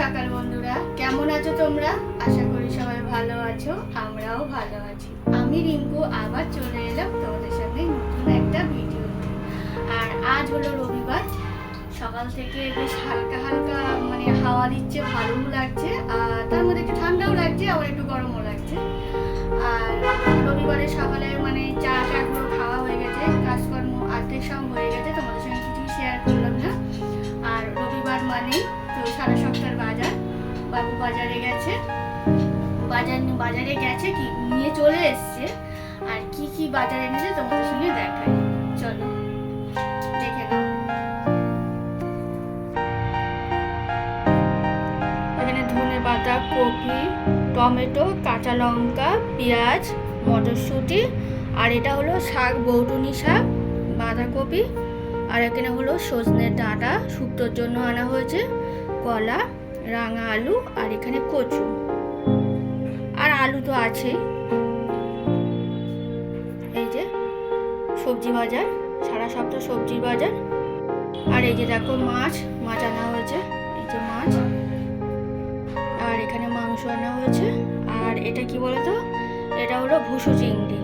সকাল বন্ধুরা। কেমন আছো তোমরা? আশা করি সবাই ভালো আছো আমরাও ভালো আছি। আমি রিঙ্কু আবার চলে এলাম তোমাদের সাথে নতুন একটা ভিডিও আর আজ হলো রবিবার। সকাল থেকে বেশ হালকা হালকা মানে হাওয়া দিচ্ছে, ভালোও লাগছে, আর তার মধ্যে একটু ঠান্ডাও লাগছে, আবার একটু গরমও লাগছে। আর রবিবারের সকালে মানে চা টাগুলো খাওয়া হয়ে গেছে, কাজকর্ম অর্ধেক সব হয়ে গেছে, তোমাদের সঙ্গে কিছুই শেয়ার করলাম না। আর রবিবার মানেই তো সারা সপ্তাহের বাজার, বাবু বাজারে গেছে। বাজার বাজারে গেছে কি, নিয়ে চলে এসছে। আর কি কি বাজারে এনেছে তোমাদের সঙ্গে দেখাই। চলো, দেখে নাও। এখানে ধনে পাতা, কপি, টমেটো, কাঁচা লঙ্কা, পেঁয়াজ, মটরশুঁটি, আর এটা হলো শাক, বৌটুনি শাক, বাঁধাকপি, আর এখানে হলো সজনের ডাঁটা, শুক্তোর জন্য আনা হয়েছে, কলা, রাঙা আলু, আর এখানে কচু। আলু তো আছেই এই যে সবজি বাজার, সারা সপ্তাহ সবজির বাজার। আর এই যে দেখো মাছ মাছ আনা হয়েছে, এই যে মাছ। আর এখানে মাংস আনা হয়েছে। আর এটা কি বলতো? এটা হলো ভুসু চিংড়ি।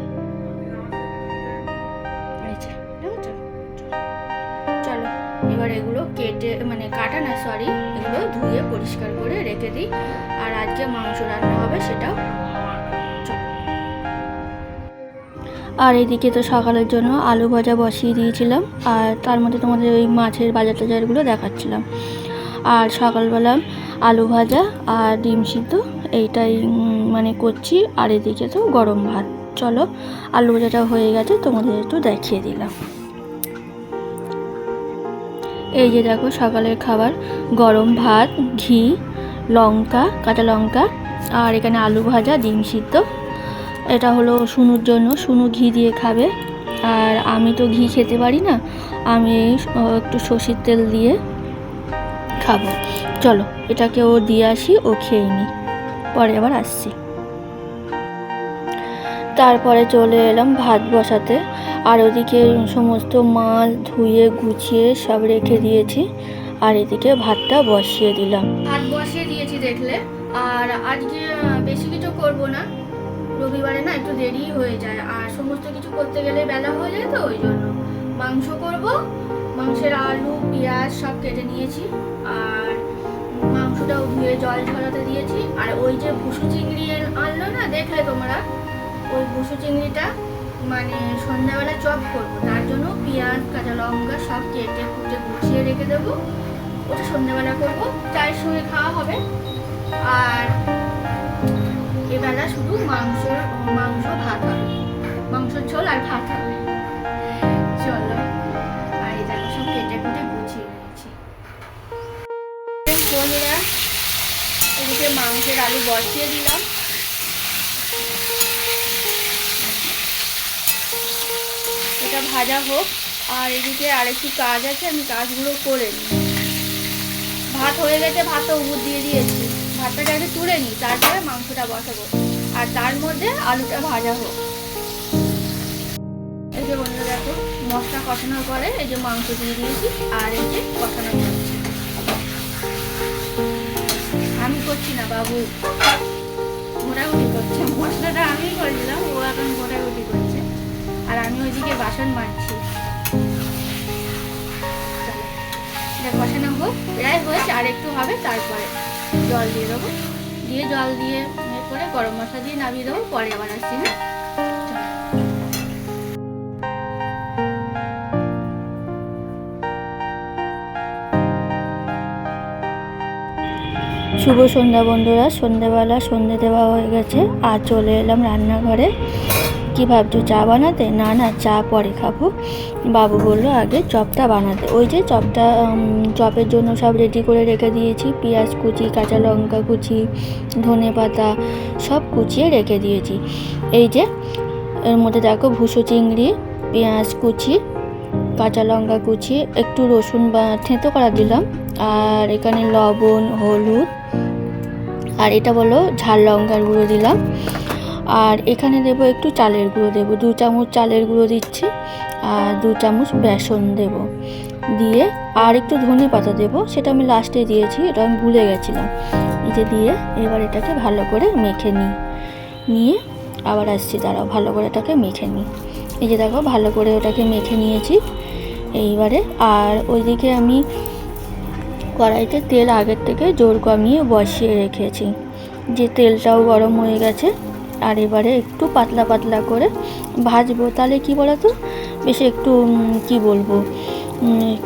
চলো এবার এগুলো কেটে মানে কাটা না সরি এগুলো ধুয়ে পরিষ্কার করে রেখে দিই। আর আজকে মাংস রান্না হবে সেটাও আর তো সকালের জন্য আলু ভাজা বসিয়ে দিয়েছিলাম, আর তার মধ্যে তোমাদের ওই মাছের বাজার টাজারগুলো দেখাচ্ছিলাম। আর সকালবেলা আলু ভাজা আর ডিম সিদ্ধ, এইটাই মানে করছি। আর এদিকে তো গরম ভাত। চলো, আলু ভাজাটা হয়ে গেছে, তোমাদের একটু দেখিয়ে দিলাম। এই যে দেখো সকালের খাবার, গরম ভাত, ঘি, লঙ্কা, কাঁচা লঙ্কা, আর এখানে আলু ভাজা, ডিম সিদ্ধ। এটা হলো সুনুর জন্য। সুনু ঘি দিয়ে খাবে। আর আমি তো ঘি খেতে পারি না। আমি একটু সর্ষের তেল দিয়ে খাব। চলো, এটাকে ও দিয়ে আসি, ও খেয়ে নি। পরে আবার আসছি। তারপরে চলে এলাম ভাত বসাতে। আর ওদিকে সমস্ত মাছ ধুয়ে, গুছিয়ে সব রেখে দিয়েছি। আর এদিকে ভাতটা বসিয়ে দিলাম। ভাত বসিয়ে দিয়েছি দেখলে। আর আজকে বেশি কিছু করব না। রবিবারে না একটু দেরি হয়ে যায়। আর সমস্ত কিছু করতে গেলে বেলা হয়ে যায় তো, ওই জন্য মাংস করব। মাংসের আলু, পেঁয়াজ সব কেটে নিয়েছি। আর মাংসটাও ধুয়ে জল ঝরাতে দিয়েছি। আর ওই যে ভুসু চিংড়ি আনলো না, দেখলে তোমরা? ওই ভুসু চিংড়িটা মানে সন্ধ্যাবেলা চপ করব। তার জন্য পেঁয়াজ, কাঁচা লঙ্কা সব কেটে কুটে গুছিয়ে রেখে দেবো। ওটা সন্ধ্যাবেলা করব। চায়ের সঙ্গে খাওয়া হবে। আর শুধু মাংস মাংস ভাত হবে। মাংসর ঝোল আর ভাত হবে। চলো, আর এই সব কেটে কুটে গুছিয়ে নিয়েছি। বন্ধুরা এদিকে মাংসের আলু বসিয়ে দিলাম। এটা ভাজা হোক, আর এদিকে আরেকটু কাজ আছে, আমি কাজগুলো করে নিই। ভাত হয়ে গেছে ভাতও উপর দিয়ে দিয়েছি। ভাতটাকে আগে তুলে নিই, তারপরে মাংসটা বসাবো। আর তার মধ্যে আলুটা ভাজা হোক। এই যে বন্ধু দেখো, মশলা কষানোর পরে এই যে মাংস দিয়ে দিয়েছি, আর এই যে কষানো চলছে আমি করছি না, বাবু। ঘোরাঘুরি করছে। মশলাটা আমিই করেছিলাম ও এখন ঘোরাঘুরি করছে। আর আমি ওইদিকে বাসন মারছি কষানো হোক, প্রায় হয়েছে, আর একটু হবে তারপরে। জল দিয়ে দেবো। দিয়ে জল দিয়ে করে গরম মশলা দিয়ে নামিয়ে দেবো, পরে আবার আসছি হ্যাঁ? শুভ সন্ধ্যা বন্ধুরা, সন্ধ্যেবেলা সন্ধে দেওয়া হয়ে গেছে, আর চলে এলাম রান্নাঘরে। কি ভাবছ? চা বানাতে? না না, চা পরে খাব। বাবু বলল, আগে চপটা বানাতে। ওই যে চপটা চপের জন্য সব রেডি করে রেখে দিয়েছি। পেঁয়াজ কুচি, কাঁচা লঙ্কা কুচি, ধনে পাতা সব কুচিয়ে রেখে দিয়েছি। এই যে, এর মধ্যে দেখো ভুসো চিংড়ি, পেঁয়াজ কুচি, কাঁচা লঙ্কা কুচি, একটু রসুন বা থেঁতো করা দিলাম। আর এখানে লবণ, হলুদ, আর এটা বলো ঝাল লঙ্কার গুঁড়ো দিলাম। আর এখানে দেবো একটু চালের গুঁড়ো দেবো। দু চামচ চালের গুঁড়ো দিচ্ছি আর দু চামচ বেসন দেব। দিয়ে আর একটু ধনে পাতা দেবো। সেটা আমি লাস্টে দিয়েছি, এটা আমি ভুলে গেছিলাম। যে দিয়ে এবার এটাকে ভালো করে মেখে নিই। নিয়ে আবার আসছি, দাঁড়াও, ভালো করে এটাকে মেখে নিই। এই যে দেখো, ভালো করে ওটাকে মেখে নিয়েছি। এইবারে আর ওইদিকে আমি কড়াইতে তেল আগের থেকে জোর কমিয়ে বসিয়ে রেখেছি। যে তেলটাও গরম হয়ে গেছে আর এবারে একটু পাতলা পাতলা করে ভাজবো। তাহলে কি বলতো? বেশ একটু কি বলব?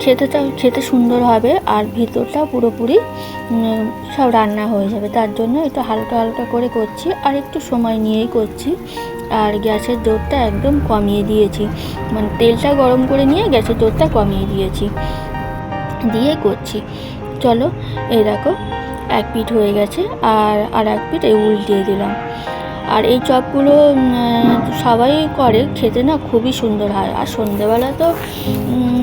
খেতেটা, খেতে সুন্দর হবে আর ভিতরটা পুরোপুরি সব রান্না হয়ে যাবে। তার জন্য একটু হালকা হালকা করে করছি আর একটু সময় নিয়েই করছি। আর গ্যাসের জোরটা একদম কমিয়ে দিয়েছি। মানে তেলটা গরম করে নিয়ে গ্যাসের জোরটা কমিয়ে দিয়েছি। দিয়ে করছি। চলো, এই দেখো, এক পিঠ হয়ে গেছে আর আর এক পিঠ এই উল্টিয়ে দিলাম। আর এই চপগুলো সবাই করে, খেতে না খুবই সুন্দর হয়। আর সন্ধেবেলা তো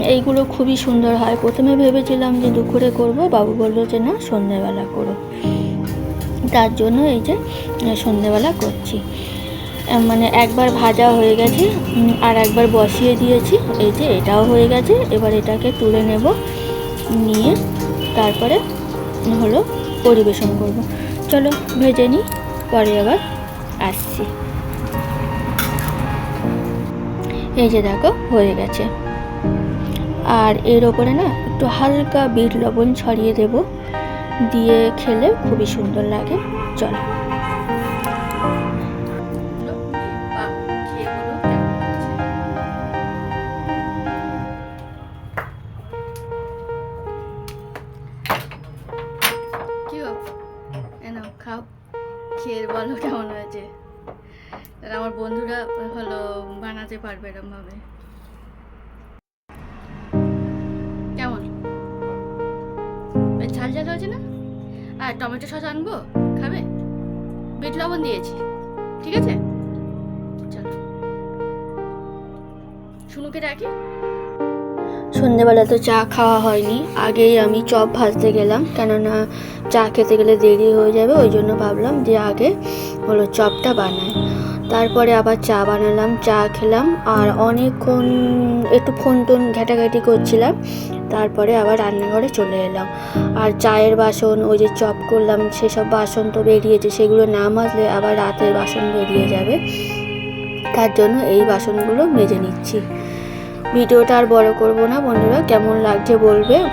এইগুলো খুবই সুন্দর হয়। প্রথমে ভেবেছিলাম যে দুপুরে করব, বাবু বলল যে না, সন্ধেবেলা করো। তার জন্য এই যে, সন্ধেবেলা করছি। মানে একবার ভাজা হয়ে গেছে আর একবার বসিয়ে দিয়েছি। এই যে, এটাও হয়ে গেছে। এবার এটাকে তুলে নেব, নিয়ে তারপরে হলো পরিবেশন করব। চলো, ভেজে নিই, পরে আবার আসছি। এই যে দেখো, হয়ে গেছে। আর এর ওপরে না একটু হালকা বিট লবণ ছড়িয়ে দেব। দিয়ে খেলে খুবই সুন্দর লাগে। চলো। খেয়ে বলো কেমন হয়েছে। আর আমার বন্ধুরা হলো বানাতে পারবে এরকম ভাবে কেমন ঝাল ঝাল হয়েছে না? আর টমেটো সস আনব, খাবে? বিট লবণ দিয়েছি, ঠিক আছে? চলো। শুনুকে ডাকি। সন্ধেবেলা তো চা খাওয়া হয়নি। আগেই আমি চপ ভাজতে গেলাম, কেননা চা খেতে গেলে দেরি হয়ে যাবে, ওই জন্য ভাবলাম যে আগে হলো চপটা বানাই। তারপরে আবার চা বানালাম, চা খেলাম, আর অনেকক্ষণ একটু ফোন টোন ঘাটাঘাটি করছিলাম, তারপরে আবার রান্নাঘরে চলে এলাম। আর চায়ের বাসন, ওই যে চপ করলাম, সেসব বাসন তো বেরিয়েছে, সেগুলো না মাজলে আবার রাতের বাসন বেরিয়ে যাবে। তার জন্য এই বাসনগুলো মেজে নিচ্ছি। ভিডিওটা আর বড় করব না। বন্ধুরা, কেমন লাগছে বলবে?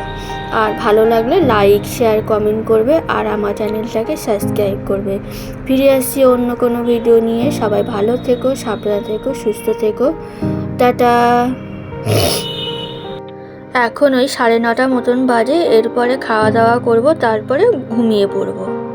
আর ভালো লাগলে লাইক শেয়ার কমেন্ট করবে আর আমার চ্যানেলটাকে সাবস্ক্রাইব করবে। ফিরে আসছি অন্য কোনো ভিডিও নিয়ে। সবাই ভালো থেকো, সাবধানে থেকো, সুস্থ থেকো। টাটা। এখন ওই সাড়ে নটা মতন বাজে। এরপরে খাওয়া দাওয়া করব, তারপরে ঘুমিয়ে পড়ব।